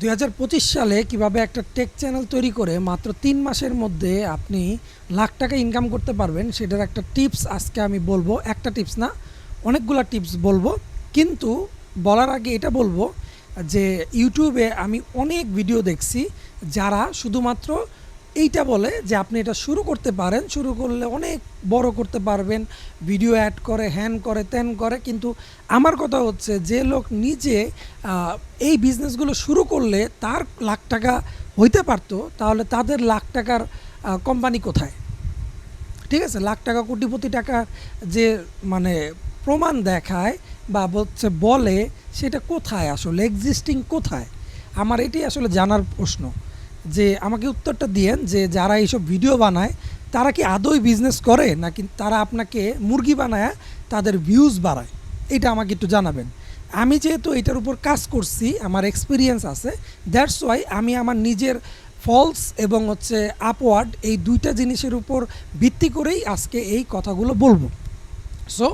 দু হাজার পঁচিশ সালে কীভাবে একটা টেক চ্যানেল তৈরি করে মাত্র তিন মাসের মধ্যে আপনি লাখ টাকা ইনকাম করতে পারবেন, সেটার একটা টিপস আজকে আমি বলব। একটা টিপস না, অনেকগুলো টিপস বলব। কিন্তু বলার আগে এটা বলব যে ইউটিউবে আমি অনেক ভিডিও দেখছি যারা শুধুমাত্র এইটা বলে যে আপনি এটা শুরু করতে পারেন, শুরু করলে অনেক বড় করতে পারবেন ভিডিও অ্যাড করে হ্যান করে ত্যান করে, কিন্তু আমার কথা হচ্ছে যে লোক নিজে এই বিজনেসগুলো শুরু করলে তার লাখ টাকা হইতে পারতো, তাহলে তাদের লাখ টাকার কোম্পানি কোথায়? ঠিক আছে? লাখ টাকা কোটিপতি টাকার যে মানে প্রমাণ দেখায় বা হচ্ছে বলে, সেটা কোথায় আসলে? এক্সিস্টিং কোথায়? আমার এটাই আসলে জানার প্রশ্ন। যে আমাকে উত্তরটা দিয়েন যে যারা এইসব ভিডিও বানায়, তারা কি আদৌ বিজনেস করে? নাকি তারা আপনাকে মুরগি বানায়, তাদের ভিউজ বাড়ায়? এটা আমাকে একটু জানাবেন। আমি যেহেতু এটার উপর কাজ করছি, আমার এক্সপিরিয়েন্স আছে দ্যাটস ওয়াই আমি আমার নিজের ফলস এবং হচ্ছে আপওয়ার্ড এই দুইটা জিনিসের উপর ভিত্তি করেই আজকে এই কথাগুলো বলব। সো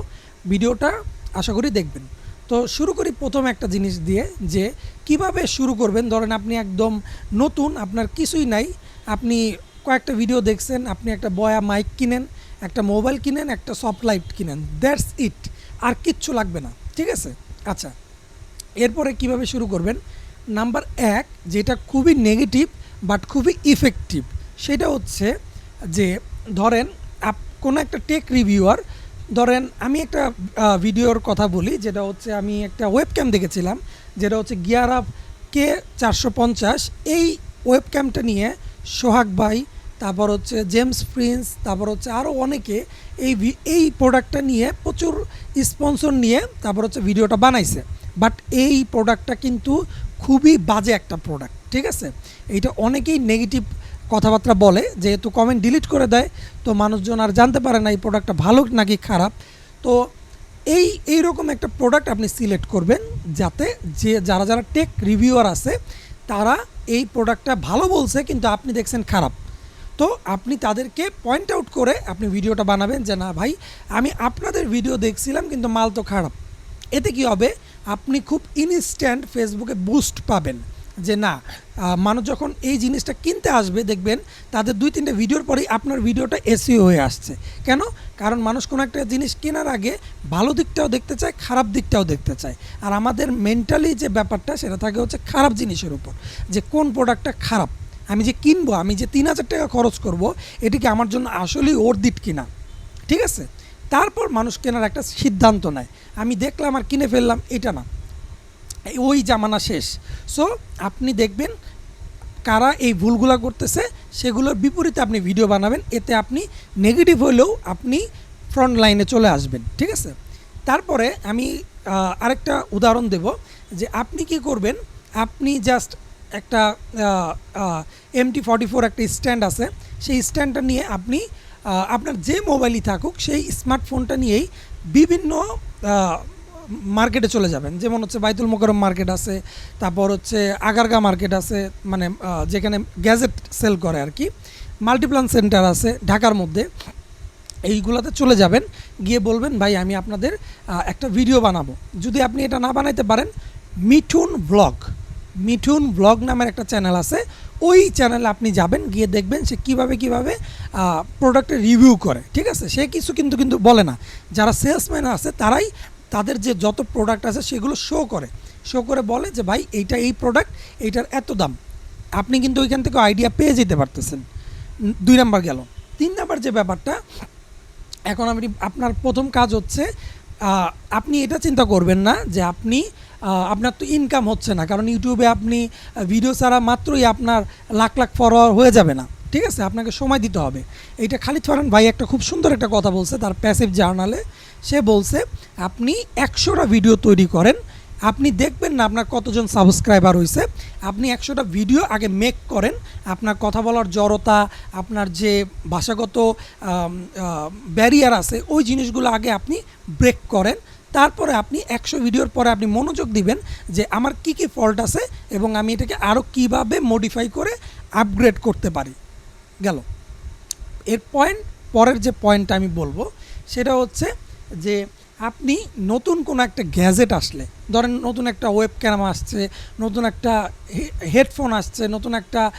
ভিডিওটা আশা করি দেখবেন। তো শুরু করি প্রথম একটা জিনিস দিয়ে, যে কীভাবে শুরু করবেন? ধরেন আপনি একদম নতুন, আপনার কিছুই নাই, আপনি কয়েকটা ভিডিও দেখছেন, আপনি একটা বয়া মাইক কিনেন, একটা মোবাইল কিনেন, একটা সফট লাইট কিনেন দ্যাটস ইট আর কিচ্ছু লাগবে না, ঠিক আছে? আচ্ছা এরপরে কীভাবে শুরু করবেন? নাম্বার এক, যেটা খুবই নেগেটিভ বাট খুবই ইফেক্টিভ সেটা হচ্ছে যে, ধরেন, আপ কোনো একটা টেক রিভিউয়ার ধরেন, আমি একটা ভিডিওর কথা বলি, যেটা হচ্ছে আমি একটা ওয়েব ক্যাম দেখেছিলাম, যেটা হচ্ছে গিয়ার আপ কে চারশো পঞ্চাশ। এই ওয়েব ক্যামটা নিয়ে সোহাগ ভাই, তারপর হচ্ছে জেমস প্রিন্স তারপর হচ্ছে আরও অনেকে এই এই প্রোডাক্টটা নিয়ে প্রচুর স্পন্সর নিয়ে, তারপর হচ্ছে ভিডিওটা বানাইছে। বাট এই প্রোডাক্টটা কিন্তু খুবই বাজে একটা প্রোডাক্ট ঠিক আছে? এইটা অনেকেই নেগেটিভ কথাবার্তা বলে, যেহেতু কমেন্ট ডিলিট করে দেয়, তো মানুষজন আর জানতে পারে না এই প্রোডাক্টটা ভালো নাকি খারাপ। তো এই এই রকম একটা প্রোডাক্ট আপনি সিলেক্ট করবেন যাতে যে, যারা যারা টেক রিভিউয়ার আছে, তারা এই প্রোডাক্টটা ভালো বলছে, কিন্তু আপনি দেখছেন খারাপ। তো আপনি তাদেরকে পয়েন্ট আউট করে আপনি ভিডিওটা বানাবেন যে, না ভাই, আমি আপনাদের ভিডিও দেখছিলাম, কিন্তু মাল তো খারাপ। এতে কি হবে? আপনি খুব ইনস্ট্যান্ট ফেসবুকে বুস্ট পাবেন। যে না মানুষ যখন এই জিনিসটা কিনতে আসবে, দেখবেন তাদের দুই তিনটে ভিডিওর পরেই আপনার ভিডিওটা এসিও হয়ে আসছে। কেন? কারণ মানুষ কোনো একটা জিনিস কেনার আগে ভালো দিকটাও দেখতে চায়, খারাপ দিকটাও দেখতে চায়। আর আমাদের মেন্টালি যে ব্যাপারটা, সেটা থাকে হচ্ছে খারাপ জিনিসের উপর। যে কোন প্রোডাক্টটা খারাপ, আমি যে কিনবো, আমি যে তিন হাজার টাকা খরচ করব, এটি কি আমার জন্য আসলেই ওর দিট কিনা? ঠিক আছে? তারপর মানুষ কেনার একটা সিদ্ধান্ত নেয়। আমি দেখলাম আর কিনে ফেললাম, এটা না। ওই জামানা শেষ। সো আপনি দেখবেন কারা এই ভুলগুলো করতেছে, সেগুলোর বিপরীতে আপনি ভিডিও বানাবেন, এতে আপনি নেগেটিভ হলেও আপনি ফ্রন্ট লাইনে চলে আসবেন, ঠিক আছে? তারপরে আমি আরেকটা উদাহরণ দেব, যে আপনি কি করবেন, আপনি জাস্ট একটা এমটি ফর্টি ফোর একটা স্ট্যান্ড আছে, সেই স্ট্যান্ডটা নিয়ে আপনি আপনার যে মোবাইলই থাকুক, সেই স্মার্টফোনটা নিয়েই বিভিন্ন মার্কেটে চলে যাবেন। যেমন হচ্ছে বাইতুল মোকরম মার্কেট আছে, তারপর হচ্ছে আগারগা মার্কেট আছে মানে যেখানে গ্যাজেট সেল করে আর কি। মাল্টিপ্লান সেন্টার আছে ঢাকার মধ্যে। এইগুলোতে চলে যাবেন, গিয়ে বলবেন, ভাই, আমি আপনাদের একটা ভিডিও বানাবো। যদি আপনি এটা না বানাইতে পারেন, মিঠুন ব্লগ মিঠুন ব্লগ নামের একটা চ্যানেল আছে। ওই চ্যানেলে আপনি যাবেন, গিয়ে দেখবেন সে কীভাবে কীভাবে প্রোডাক্টের রিভিউ করে, ঠিক আছে? সে কিছু কিন্তু কিন্তু বলে না। যারা সেলসম্যান আছে, তারাই তাদের যে যত প্রোডাক্ট আছে সেগুলো শো করে। শো করে বলে যে, ভাই, এইটা এই প্রোডাক্ট এইটার এত দাম। আপনি কিন্তু ওইখান থেকে আইডিয়া পেয়ে যেতে পারতেছেন। দুই নাম্বার গেল। তিন নাম্বার যে ব্যাপারটা, এখন আপনি আপনার প্রথম কাজ হচ্ছে আপনি এটা চিন্তা করবেন না যে আপনি আপনার তো ইনকাম হচ্ছে না, কারণ ইউটিউবে আপনি ভিডিও ছাড়া মাত্রই আপনার লাখ লাখ ফলোয়ার হয়ে যাবে না। ঠিক আছে? আপনাকে সময় দিতে হবে। এইটা খালিদ ফারহান ভাই একটা খুব সুন্দর একটা কথা বলছে তার প্যাসিভ জার্নালে সে বলছে, আপনি একশোটা ভিডিও তৈরি করেন। আপনি দেখবেন না আপনার কতজন সাবস্ক্রাইবার হয়েছে আপনি একশোটা ভিডিও আগে মেক করেন। আপনার কথা বলার জড়তা, আপনার যে ভাষাগত ব্যারিয়ার আছে, ওই জিনিসগুলো আগে আপনি ব্রেক করেন। তারপরে আপনি একশো ভিডিওর পরে আপনি মনোযোগ দিবেন যে আমার কি কি ফল্ট আছে এবং আমি এটাকে আরও কীভাবে মডিফাই করে আপগ্রেড করতে পারি। গেল। এর পয়েন্ট পরের যে পয়েন্টটা আমি বলব, সেটা হচ্ছে যে আপনি নতুন কোনো একটা গ্যাজেট আসলে, ধরেন নতুন একটা ওয়েব ক্যামেরা আসছে, নতুন একটা হেডফোন আসছে, নতুন একটা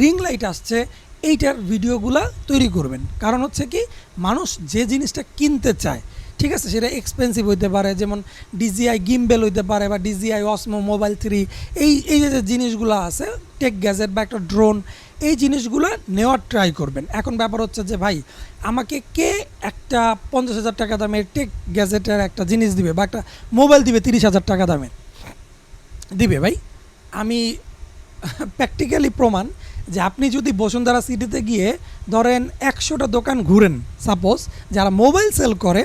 রিং লাইট আসছে, এইটার ভিডিওগুলা তৈরি করবেন। কারণ হচ্ছে কি, মানুষ যে জিনিসটা কিনতে চায় ঠিক আছে, সেটা এক্সপেন্সিভ হইতে পারে, যেমন ডিজিআই গিমবেল হইতে পারে বা ডিজিআই অসমো মোবাইল থ্রি এই এই যে জিনিসগুলো আছে টেক গ্যাজেট বা একটা ড্রোন এই জিনিসগুলো নেওয়ার ট্রাই করবেন। এখন ব্যাপার হচ্ছে যে, ভাই, আমাকে কে একটা পঞ্চাশ হাজার টাকা দামের টেক গ্যাজেটের একটা জিনিস দিবে বা একটা মোবাইল দিবে তিরিশ হাজার টাকা দামের দিবে ভাই। আমি প্র্যাকটিক্যালি প্রমাণ যে, আপনি যদি বসুন্ধরা সিটিতে গিয়ে ধরেন একশোটা দোকান ঘুরেন সাপোজ যারা মোবাইল সেল করে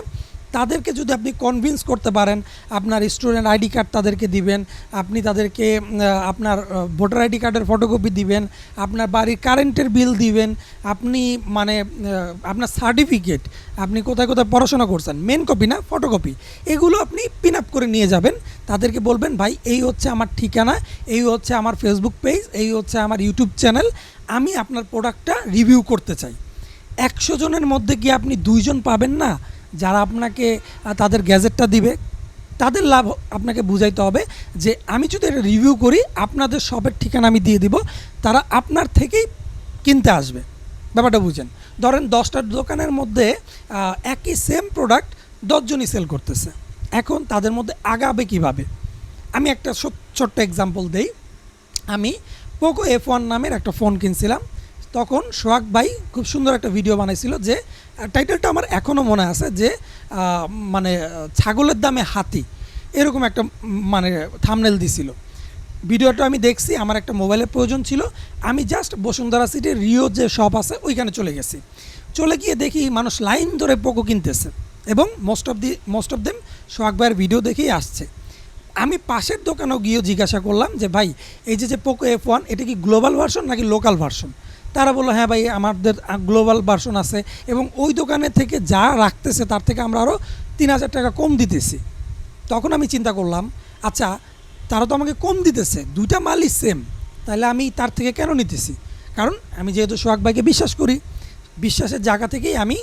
তাদেরকে যদি আপনি কনভিন্স করতে পারেন, আপনার স্টুডেন্ট আইডি কার্ড তাদেরকে দিবেন, আপনি তাদেরকে আপনার ভোটার আইডি কার্ডের ফটোকপি দিবেন, আপনার বাড়ির কারেন্টের বিল দিবেন, আপনি মানে আপনার সার্টিফিকেট আপনি কোথায় কোথায় পড়াশোনা করছেন মেন কপি না ফটোকপি এগুলো আপনি পিন আপ করে নিয়ে যাবেন, তাদেরকে বলবেন, ভাই, এই হচ্ছে আমার ঠিকানা, এই হচ্ছে আমার ফেসবুক পেজ এই হচ্ছে আমার ইউটিউব চ্যানেল আমি আপনার প্রোডাক্টটা রিভিউ করতে চাই। একশো জনের মধ্যে গিয়ে আপনি দুইজন পাবেন না? যারা আপনাকে তাদের গ্যাজেটটা দিবে, তাদের লাভ আপনাকে বুঝাইতে হবে যে আমি যদি এটা রিভিউ করি, আপনাদের শপের ঠিকানা আমি দিয়ে দিব, তারা আপনার থেকেই কিনতে আসবে। ব্যাপারটা বুঝেন। ধরেন দশটার দোকানের মধ্যে একই সেম প্রোডাক্ট দশজনই সেল করতেছে। এখন তাদের মধ্যে আগাবে কীভাবে? আমি একটা ছোট- ছোট্ট এক্সাম্পল দেই। আমি পোকো এফ ওয়ান নামের একটা ফোন কিনছিলাম। তখন সোহাগ ভাই খুব সুন্দর একটা ভিডিও বানাইছিল যে টাইটেলটা আমার এখনও মনে আছে যে মানে ছাগলের দামে হাতি, এরকম একটা মানে থামনেল দিছিল। ভিডিওটা আমি দেখছি, আমার একটা মোবাইলের প্রয়োজন ছিল, আমি জাস্ট বসুন্ধরা সিটির রিও যে শপ আছে, ওইখানে চলে গেছি। চলে গিয়ে দেখি মানুষ লাইন ধরে পোকো কিনতেছে এবং most of the most of them Sohag ভাইয়ের ভিডিও দেখেই আসছে। আমি পাশের দোকানেও গিয়ে জিজ্ঞাসা করলাম যে, ভাই, এই যে যে পোকো এফ ওয়ান এটা কি গ্লোবাল ভার্সন নাকি লোকাল ভার্সন তারা বলল হ্যাঁ ভাই, আমাদের গ্লোবাল ভার্সন আছে এবং ওই দোকানে থেকে যা রাখতেছে তার থেকে আমরা আরও তিন হাজার টাকা কম দিতেছি। তখন আমি চিন্তা করলাম আচ্ছা তারা তো আমাকে কম দিতেছে, দুইটা মালই সেম তাহলে আমি তার থেকে কেন নিতেছি? কারণ আমি যেহেতু সোহাগ ভাইকে বিশ্বাস করি, বিশ্বাসের জায়গা থেকেই আমি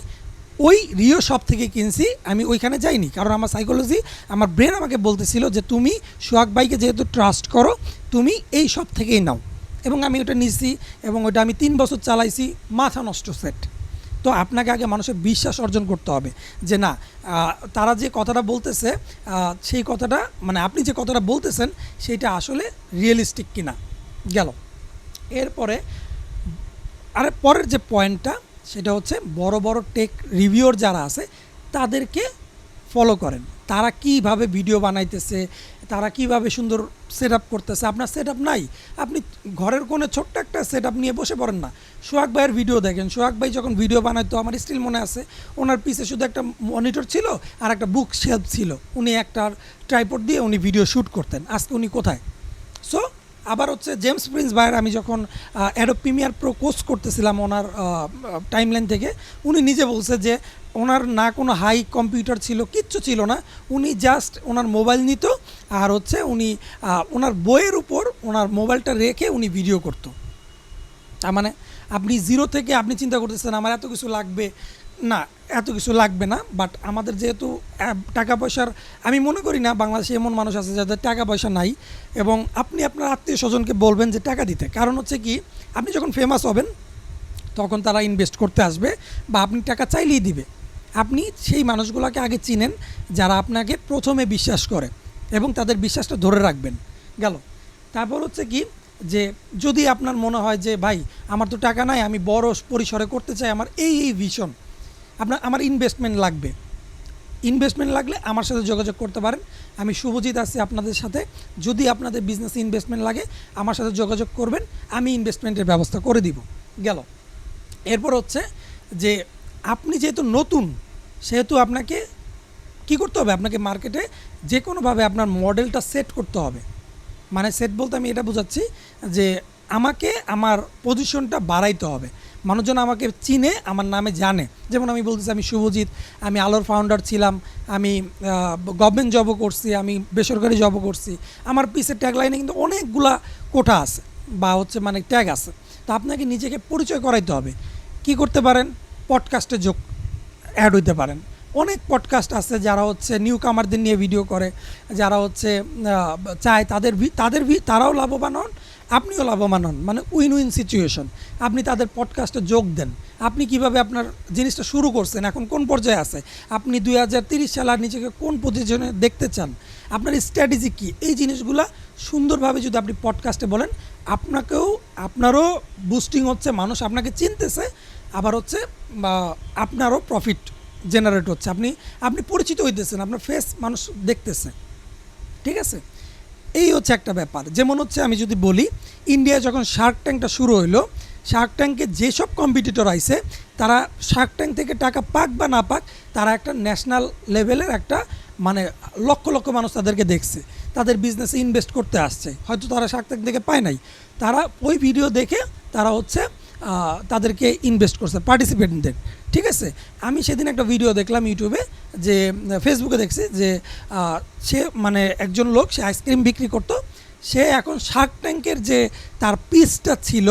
ওই রিও শপ থেকে কিনছি, আমি ওইখানে যাইনি। কারণ আমার সাইকোলজি আমার ব্রেন আমাকে বলতেছিল যে, তুমি সোহাগ ভাইকে যেহেতু ট্রাস্ট করো, তুমি এই শপ থেকেই নাও। এবং আমি ওটা নিচ্ছি এবং ওটা আমি তিন বছর চালাইছি, মাথা নষ্ট সেট তো আপনাকে আগে মানুষের বিশ্বাস অর্জন করতে হবে যে না তারা যে কথাটা বলতেছে সেই কথাটা মানে আপনি যে কথাটা বলতেছেন সেইটা আসলে রিয়েলিস্টিক কিনা। গেল। এরপরে আর পরের যে পয়েন্টটা সেটা হচ্ছে বড় বড় টেক রিভিউর যারা আছে, তাদেরকে ফলো করেন। তারা কীভাবে ভিডিও বানাইতেছে তারা কীভাবে সুন্দর সেট আপ করতেছে? আপনার সেট আপ নাই? আপনি ঘরের কোনো ছোট্ট একটা সেট আপ নিয়ে বসে পড়েন না। সোহাগ ভাইয়ের ভিডিও দেখেন। সোহাগ ভাই যখন ভিডিও বানাইতো, আমার স্টিল মনে আছে, ওনার পিছে শুধু একটা মনিটর ছিল আর একটা বুক শেলফ ছিল। উনি একটা ট্রাইপোর্ট দিয়ে উনি ভিডিও শ্যুট করতেন। আজকে উনি কোথায়? সো আবার হচ্ছে জেমস প্রিন্স ভাইয়ের আমি যখন অ্যাডো প্রিমিয়ার প্রো কোর্স করতেছিলাম ওনার টাইমলাইন থেকে, উনি নিজে বলছে যে ওনার না কোনো হাই কম্পিউটার ছিল, কিচ্ছু ছিল না। উনি জাস্ট ওনার মোবাইল নিত আর হচ্ছে উনি ওনার বইয়ের উপর ওনার মোবাইলটা রেখে উনি ভিডিও করতো। তার মানে আপনি জিরো থেকে আপনি চিন্তা করতেছেন, আমার এত কিছু লাগবে না, এত কিছু লাগবে না বাট আমাদের যেহেতু টাকা পয়সার, আমি মনে করি না বাংলাদেশে এমন মানুষ আছে যাদের টাকা পয়সা নাই, এবং আপনি আপনার আত্মীয় স্বজনকে বলবেন যে টাকা দিতে। কারণ হচ্ছে কি, আপনি যখন ফেমাস হবেন, তখন তারা ইনভেস্ট করতে আসবে বা আপনি টাকা চাইলেই দিবে। আপনি সেই মানুষগুলোকে আগে চিনেন যারা আপনাকে প্রথমে বিশ্বাস করে এবং তাদের বিশ্বাসটা ধরে রাখবেন। গেল। তারপর হচ্ছে কি, যে যদি আপনার মনে হয় যে, ভাই, আমার তো টাকা নাই, আমি বড় পরিসরে করতে চাই, আমার এই এই ভীষণ আপনার, আমার ইনভেস্টমেন্ট লাগবে। ইনভেস্টমেন্ট লাগলে আমার সাথে যোগাযোগ করতে পারেন। আমি শুভজিৎ আছি আপনাদের সাথে। যদি আপনাদের বিজনেসে ইনভেস্টমেন্ট লাগে, আমার সাথে যোগাযোগ করবেন। আমি ইনভেস্টমেন্টের ব্যবস্থা করে দিব। গেল। এরপর হচ্ছে যে, আপনি যেহেতু নতুন, সেহেতু আপনাকে কি করতে হবে? আপনাকে মার্কেটে যে কোনোভাবে আপনার মডেলটা সেট করতে হবে। মানে সেট বলতে আমি এটা বোঝাচ্ছি যে, আমাকে আমার পজিশনটা বাড়াইতে হবে। মানুষজন আমাকে চিনে, আমার নামে জানে। যেমন আমি বলতেছি, আমি শুভজিৎ, আমি আলোর ফাউন্ডার ছিলাম, আমি গভর্নমেন্ট জবও করছি, আমি বেসরকারি জবও করছি। আমার পিসের ট্যাগলাইনে কিন্তু অনেকগুলা কোঠা আছে, বা হচ্ছে মানে ট্যাগ আছে। তো আপনাকে নিজেকে পরিচয় করাইতে হবে। কি করতে পারেন? পডকাস্টে যোগ অ্যাড হইতে পারেন। অনেক পডকাস্ট আছে যারা হচ্ছে নিউ কামারদের নিয়ে ভিডিও করে, যারা হচ্ছে চায় তাদের তাদের তারাও লাভবান হন আপনিও লাভবান হন মানে উইন উইন সিচুয়েশন আপনি তাদের পডকাস্টে যোগ দেন। আপনি কীভাবে আপনার জিনিসটা শুরু করছেন, এখন কোন পর্যায়ে আছে? আপনি দুই হাজার তিরিশ সাল আর নিজেকে কোন পজিশনে দেখতে চান? আপনার স্ট্র্যাটেজি কী? এই জিনিসগুলা সুন্দরভাবে যদি আপনি পডকাস্টে বলেন, আপনাকেও, আপনারও বুস্টিং হচ্ছে, মানুষ আপনাকে চিনতেছে, আবার হচ্ছে আপনারও প্রফিট জেনারেট হচ্ছে। আপনি আপনি পরিচিত হইতেছেন, আপনার ফেস মানুষ দেখতেছে। ঠিক আছে? এই হচ্ছে একটা ব্যাপার। যেমন হচ্ছে আমি যদি বলি ইন্ডিয়া যখন শার্ক ট্যাঙ্কটা শুরু হইল শার্ক ট্যাঙ্কে যেসব কম্পিটিটর আইছে, তারা শার্ক ট্যাঙ্ক থেকে টাকা পাক বা না পাক, তারা একটা ন্যাশনাল লেভেলের একটা মানে লক্ষ লক্ষ মানুষ তাদেরকে দেখছে। তাদের বিজনেসে ইনভেস্ট করতে আসছে। হয়তো তারা শার্ক ট্যাঙ্ক থেকে পায় নাই। তারা ওই ভিডিও দেখে তারা হচ্ছে তাদেরকে ইনভেস্ট করছে পার্টিসিপেন্টদের ঠিক আছে? আমি সেদিন একটা ভিডিও দেখলাম ইউটিউবে যে ফেসবুকে দেখছি যে সে মানে একজন লোক, সে আইসক্রিম বিক্রি করতো, সে এখন শার্ক ট্যাঙ্কের যে তার পিসটা ছিল,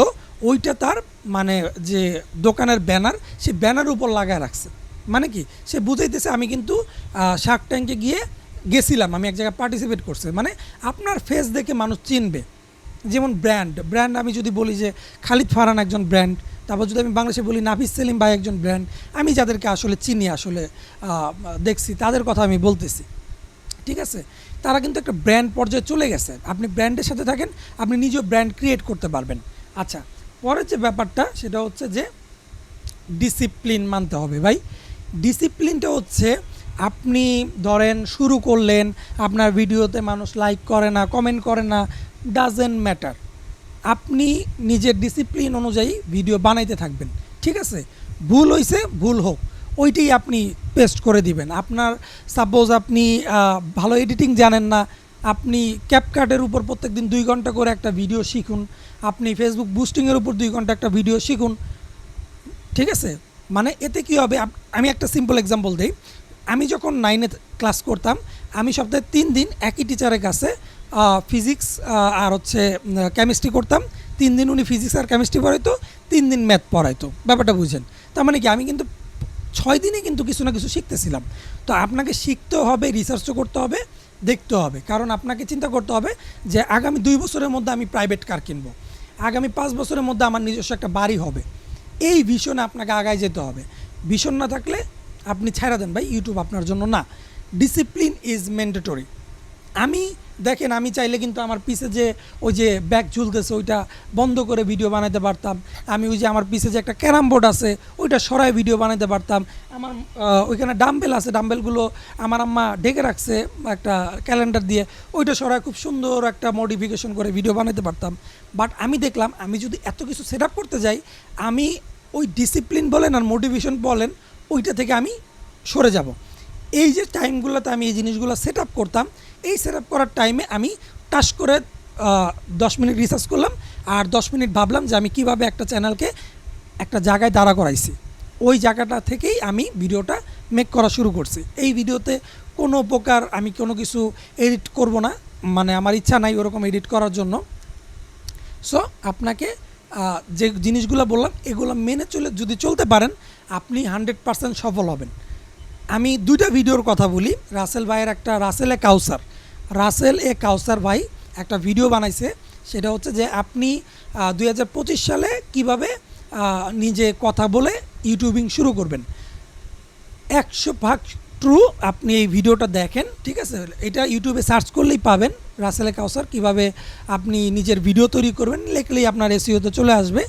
ওইটা তার মানে যে দোকানের ব্যানার সে ব্যানার উপর লাগায় রাখছে। মানে কি? সে বুঝাইতেছে, আমি কিন্তু শার্ক ট্যাঙ্কে গিয়ে গেছিলাম, আমি এক জায়গায় পার্টিসিপেট করছে। মানে আপনার ফেস দেখে মানুষ চিনবে। যেমন ব্র্যান্ড ব্র্যান্ড আমি যদি বলি যে খালিদ ফারহান একজন ব্র্যান্ড, তারপর যদি আমি বাংলাদেশে বলি নাফিস সেলিম ভাই একজন ব্র্যান্ড, আমি যাদেরকে আসলে চিনি, আসলে দেখছি, তাদের কথা আমি বলতেছি। ঠিক আছে? তারা কিন্তু একটা ব্র্যান্ড পর্যায়ে চলে গেছে। আপনি ব্র্যান্ডের সাথে থাকেন, আপনি নিজেও ব্র্যান্ড ক্রিয়েট করতে পারবেন। আচ্ছা পরের যে ব্যাপারটা, সেটা হচ্ছে যে ডিসিপ্লিন মানতে হবে ভাই। ডিসিপ্লিনটা হচ্ছে আপনি ধরেন শুরু করলেন, আপনার ভিডিওতে মানুষ লাইক করে না কমেন্ট করে না ডাজেন্ট ম্যাটার আপনি নিজের ডিসিপ্লিন অনুযায়ী ভিডিও বানাইতে থাকবেন, ঠিক আছে? ভুল হয়েছে ভুল হোক, ওইটাই আপনি পেস্ট করে দিবেন। আপনার সাপোজ আপনি ভালো এডিটিং জানেন না, আপনি ক্যাপকার্টের উপর প্রত্যেকদিন দুই ঘণ্টা করে একটা ভিডিও শিখুন, আপনি ফেসবুক বুস্টিংয়ের উপর দুই ঘণ্টা একটা ভিডিও শিখুন, ঠিক আছে? মানে এতে কি হবে আমি একটা সিম্পল এক্সাম্পল দিই। আমি যখন নাইনে ক্লাস করতাম, আমি সপ্তাহে তিন দিন একই টিচারের কাছে ফিজিক্স আর হচ্ছে কেমিস্ট্রি করতাম। তিন দিন উনি ফিজিক্স আর কেমিস্ট্রি পড়াইতো, তিন দিন ম্যাথ পড়াইতো। ব্যাপারটা বুঝেন? তার মানে কি, আমি কিন্তু ছয় দিনে কিন্তু কিছু না কিছু শিখতেছিলাম। তো আপনাকে শিখতেও হবে রিসার্চও করতে হবে, দেখতে হবে। কারণ আপনাকে চিন্তা করতে হবে যে, আগামী দুই বছরের মধ্যে আমি প্রাইভেট কার কিনবো। আগামী পাঁচ বছরের মধ্যে আমার নিজস্ব একটা বাড়ি হবে। এই ভিশনে আপনাকে আগায় যেতে হবে। ভীষণ না থাকলে আপনি ছেড়ে দেন ভাই ইউটিউব আপনার জন্য না। ডিসিপ্লিন ইজ ম্যান্ডেটরি আমি, দেখেন, আমি চাইলে কিন্তু আমার পিছে যে ওই যে ব্যাগ ঝুলতেছে, ওইটা বন্ধ করে ভিডিও বানাতে পারতাম। আমি ওই যে আমার পিছে যে একটা ক্যারাম বোর্ড আছে, ওইটা সরাই ভিডিও বানাতে পারতাম। আমার ওইখানে ডাম্বেল আছে ডাম্বেলগুলো আমার আম্মা ঢেকে রাখছে একটা ক্যালেন্ডার দিয়ে। ওইটা সরাই খুব সুন্দর একটা মডিফিকেশন করে ভিডিও বানাতে পারতাম। বাট আমি দেখলাম, আমি যদি এত কিছু সেট করতে যাই, আমি ওই ডিসিপ্লিন বলেন আর মোটিভেশন বলেন ওইটা থেকে আমি সরে যাব। এই যে টাইমগুলোতে আমি এই জিনিসগুলো সেট আপ করতাম, এই সেট আপ করার টাইমে আমি টাস করে দশ মিনিট রিসার্চ করলাম আর দশ মিনিট ভাবলাম যে আমি কীভাবে একটা চ্যানেলকে একটা জায়গায় দাঁড়া করাইছি। ওই জায়গাটা থেকেই আমি ভিডিওটা মেক করা শুরু করছি। এই ভিডিওতে কোনো প্রকার আমি কোনো কিছু এডিট করব না মানে আমার ইচ্ছা নাই ওরকম এডিট করার জন্য। সো আপনাকে যে জিনিসগুলো বললাম, এগুলো মেনে চলে, যদি চলতে পারেন, আপনি হান্ড্রেড পারসেন্ট সফল হবেন। আমি দুইটা ভিডিওর কথা বলি। রাসেল ভাইয়ের একটা রাসেল এ কাউসার। রাসেল এ কাউসার ভাই একটা ভিডিও বানাইছে। সেটা হচ্ছে যে আপনি দু হাজার পঁচিশ সালে কীভাবে নিজে কথা বলে ইউটিউবিং শুরু করবেন। একশো ভাগ ট্রু আপনি এই ভিডিওটা দেখেন, ঠিক আছে? এটা ইউটিউবে সার্চ করলেই পাবেন রাসেল কাউসার কীভাবে আপনি নিজের ভিডিও তৈরি করবেন, লেখলেই আপনার এসিওতে চলে আসবে।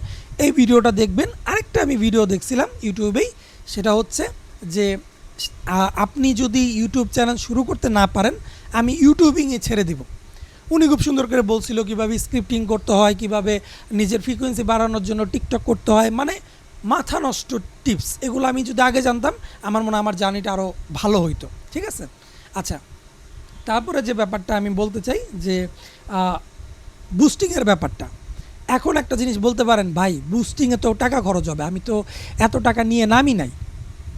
এই ভিডিওটা দেখবেন। আরেকটা আমি ভিডিও দেখছিলাম ইউটিউবেই সেটা হচ্ছে যে আপনি যদি ইউটিউব চ্যানেল শুরু করতে না পারেন, আমি ইউটিউবিংয়ে ছেড়ে দিব। উনি খুব সুন্দর করে বলছিল কীভাবে স্ক্রিপ্টিং করতে হয়, কীভাবে নিজের ফ্রিকোয়েন্সি বাড়ানোর জন্য টিকটক করতে হয় মানে মাথা নষ্ট টিপস, এগুলো আমি যদি আগে জানতাম, আমার মনে হয় আমার জার্নিটা আরও ভালো হইতো। ঠিক আছে? আচ্ছা তারপরে যে ব্যাপারটা আমি বলতে চাই যে বুস্টিংয়ের ব্যাপারটা। এখন একটা জিনিস বলতে পারেন, ভাই বুস্টিংয়ে তো টাকা খরচ হবে, আমি তো এত টাকা নিয়ে নামি নাই।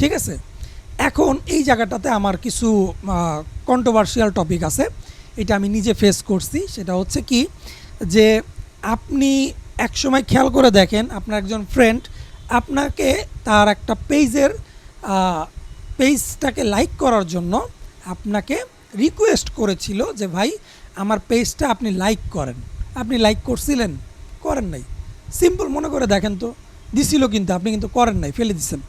ঠিক আছে? এখন এই জায়গাটাতে আমার কিছু কন্ট্রোভার্সিয়াল টপিক আছে, এটা আমি নিজে ফেস করছি। সেটা হচ্ছে কি যে, আপনি একসময় খেয়াল করে দেখেন, আপনার একজন ফ্রেন্ড আপনাকে তার একটা পেজের পেজটাকে লাইক করার জন্য আপনাকে রিকোয়েস্ট করেছিল যে, ভাই, আমার পেজটা আপনি লাইক করেন। আপনি লাইক করছিলেন, করেন নাই। সিম্পল মনে করে দেখেন তো, দিছিল কিন্তু, আপনি কিন্তু করেন নাই, ফেলে দিছেন।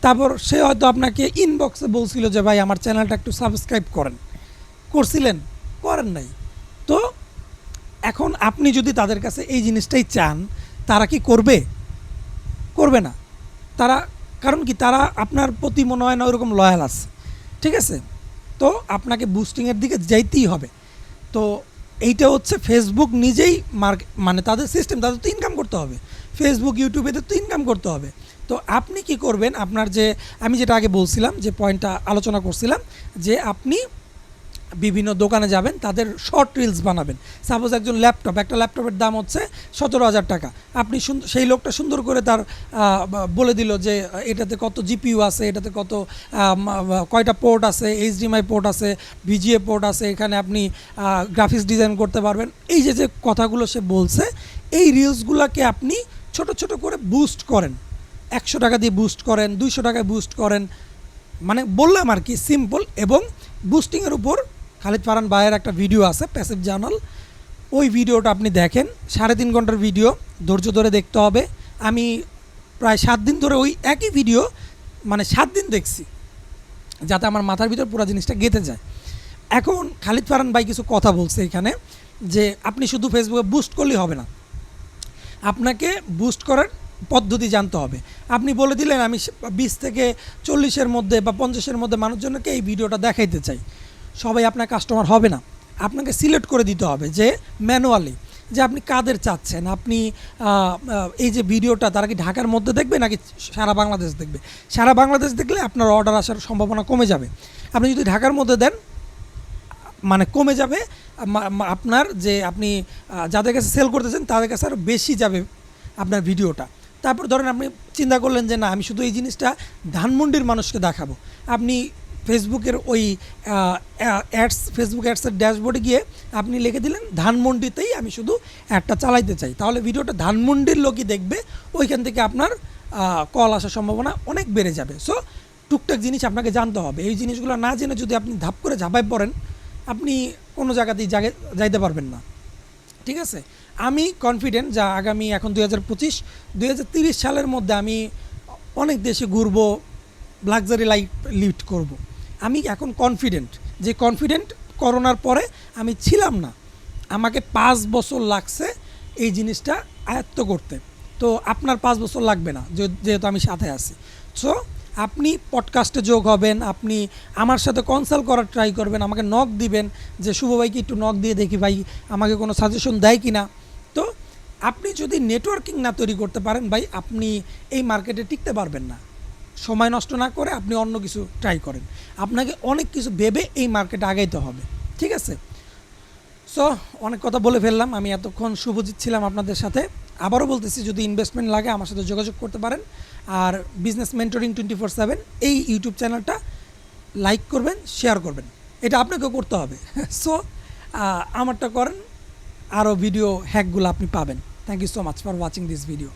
তারপর সে হয়তো আপনাকে ইনবক্সে বলছিল যে, ভাই, আমার চ্যানেলটা একটু সাবস্ক্রাইব করেন। করছিলেন, করেন নাই। তো এখন আপনি যদি তাদের কাছে এই জিনিসটাই চান, তারা কি করবে? করবে না। তারা, কারণ কি, তারা আপনার প্রতি মনে হয় না ওরকম লয়াল আছে। ঠিক আছে? তো আপনাকে বুস্টিংয়ের দিকে যাইতেই হবে। তো এইটা হচ্ছে ফেসবুক নিজেই মার্ক মানে তাদের সিস্টেম তাদের তো ইনকাম করতে হবে। ফেসবুক ইউটিউবে তো ইনকাম করতে হবে। তো আপনি কি করবেন, আপনার যে, আমি যেটা আগে বলছিলাম, যে পয়েন্টটা আলোচনা করছিলাম, যে আপনি বিভিন্ন দোকানে যাবেন, তাদের শর্ট রিলস বানাবেন। সাপোজ একজন ল্যাপটপ একটা ল্যাপটপের দাম হচ্ছে সতেরো হাজার টাকা। আপনি সেই লোকটা সুন্দর করে তার বলে দিল যে, এটাতে কত জিপিইউ আছে, এটাতে কত কয়টা পোর্ট আছে এইচডিএমআই পোর্ট আছে ভিজিএ পোর্ট আছে, এখানে আপনি গ্রাফিক্স ডিজাইন করতে পারবেন। এই যে যে কথাগুলো সে বলছে, এই রিলসগুলোকে আপনি ছোট ছোট করে বুস্ট করেন। একশো টাকা দিয়ে বুস্ট করেন, দুইশো টাকায় বুস্ট করেন। মানে বললাম আর কি সিম্পল এবং বুস্টিংয়ের উপর খালিদ ফারান ভাইয়ের একটা ভিডিও আছে প্যাসিভ জার্নাল ওই ভিডিওটা আপনি দেখেন, সাড়ে তিন ঘণ্টার ভিডিও, ধৈর্য ধরে দেখতে হবে। আমি প্রায় সাত দিন ধরে ওই একই ভিডিও মানে সাত দিন দেখছি, যাতে আমার মাথার ভিতর পুরো জিনিসটা গেঁথে যায়। এখন খালিদ ফারান ভাই কিছু কথা বলছে এখানে, যে আপনি শুধু ফেসবুকে বুস্ট করলেই হবে না। আপনাকে বুস্ট করার পদ্ধতি জানতে হবে। আপনি বলে দিলেন, আমি বিশ থেকে চল্লিশের মধ্যে বা পঞ্চাশের মধ্যে মানুষজনকে এই ভিডিওটা দেখাইতে চাই। সবাই আপনার কাস্টমার হবে না। আপনাকে সিলেক্ট করে দিতে হবে যে ম্যানুয়ালি যে আপনি কাদের চাচ্ছেন? আপনি এই যে ভিডিওটা তারা কি ঢাকার মধ্যে দেখবে নাকি সারা বাংলাদেশ দেখবে? সারা বাংলাদেশ দেখলে আপনার অর্ডার আসার সম্ভাবনা কমে যাবে। আপনি যদি ঢাকার মধ্যে দেন মানে কমে যাবে আপনার যে আপনি যাদের কাছে সেল করতেছেন তাদের কাছে আরও বেশি যাবে আপনার ভিডিওটা। তারপর ধরেন আপনি চিন্তা করলেন যে না, আমি শুধু এই জিনিসটা ধানমন্ডির মানুষকে দেখাবো। আপনি ফেসবুকের ওই অ্যাডস, ফেসবুক অ্যাডসের ড্যাশবোর্ডে গিয়ে আপনি লিখে দিলেন, ধানমন্ডিতেই আমি শুধু অ্যাডটা চালাইতে চাই। তাহলে ভিডিওটা ধানমন্ডির লোকই দেখবে, ওইখান থেকে আপনার কল আসার সম্ভাবনা অনেক বেড়ে যাবে। সো টুকটাক জিনিস আপনাকে জানতে হবে। এই জিনিসগুলো না জেনে যদি আপনি ধাপ করে ঝাঁপাই পড়েন, আপনি কোনো জায়গাতেই জাগে, যাইতে পারবেন না। ঠিক আছে? আমি কনফিডেন্ট যা আগামী এখন দুই হাজার পঁচিশ, দুই হাজার তিরিশ সালের মধ্যে আমি অনেক দেশে ঘুরবো লাক্সারি লাইফ লিড করব। আমি এখন কনফিডেন্ট যে কনফিডেন্ট করোনার পরে আমি ছিলাম না। আমাকে পাঁচ বছর লাগছে এই জিনিসটা আয়ত্ত করতে। তো আপনার পাঁচ বছর লাগবে না যেহেতু আমি সাথে আছি। সো আপনি পডকাস্টে যোগ হবেন, আপনি আমার সাথে কনসাল্ট করার ট্রাই করবেন, আমাকে নক দিবেন যে, শুভ ভাইকে একটু নক দিয়ে দেখি ভাই, আমাকে কোনো সাজেশন দেয় কি না তো আপনি যদি নেটওয়ার্কিং না তৈরি করতে পারেন ভাই, আপনি এই মার্কেটে টিকতে পারবেন না। সময় নষ্ট না করে আপনি অন্য কিছু ট্রাই করেন। আপনাকে অনেক কিছু ভেবে এই মার্কেটে আগাইতে হবে, ঠিক আছে? সো অনেক কথা বলে ফেললাম, আমি এতক্ষণ শুভজিৎ ছিলাম আপনাদের সাথে। আবারও বলতেছি, যদি ইনভেস্টমেন্ট লাগে আমার সাথে যোগাযোগ করতে পারেন। আর business mentoring twenty four seven এই ইউটিউব চ্যানেলটা লাইক করবেন শেয়ার করবেন। এটা আপনাকেও করতে হবে। সো আমারটা করেন, আরও ভিডিও হ্যাকগুলো আপনি পাবেন। Thank you so much for watching this video